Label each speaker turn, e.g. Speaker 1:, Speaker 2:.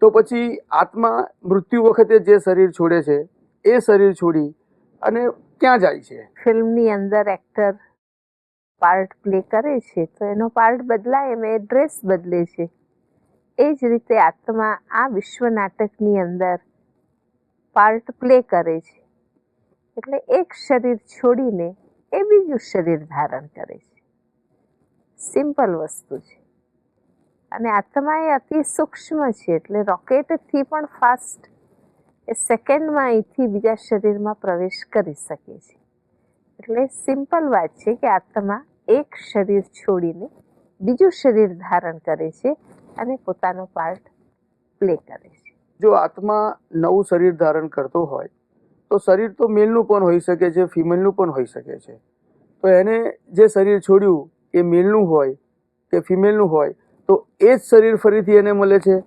Speaker 1: તો પછી આત્મા મૃત્યુ વખતે જે શરીર છોડે છે, એ શરીર છોડી અને ક્યાં જાય છે?
Speaker 2: ફિલ્મની અંદર એક્ટર પાર્ટ પ્લે કરે છે, તો એનો પાર્ટ બદલાય, એમ એ ડ્રેસ બદલે છે. એ જ રીતે આત્મા આ વિશ્વ નાટકની અંદર પાર્ટ પ્લે કરે છે. એટલે એક શરીર છોડીને એ બીજું શરીર ધારણ કરે છે. સિમ્પલ વસ્તુ છે. અને આત્મા એ અતિ સૂક્ષ્મ છે એટલે રોકેટથી પણ ફાસ્ટ એ સેકન્ડમાં અહીંથી બીજા શરીરમાં પ્રવેશ કરી શકે છે. એટલે સિમ્પલ વાત છે કે આત્મા એક શરીર છોડીને બીજું શરીર ધારણ કરે છે અને પોતાનો પાર્ટ પ્લે કરે છે.
Speaker 1: જો આત્મા નવું શરીર ધારણ કરતો હોય, તો શરીર તો મેલનું પણ હોઈ શકે છે ફિમેલનું પણ હોઈ શકે છે. તો એને જે શરીર છોડ્યું એ મેલનું હોય કે ફિમેલનું હોય તો એ જ શરીર ફરીથી એને મળે છે?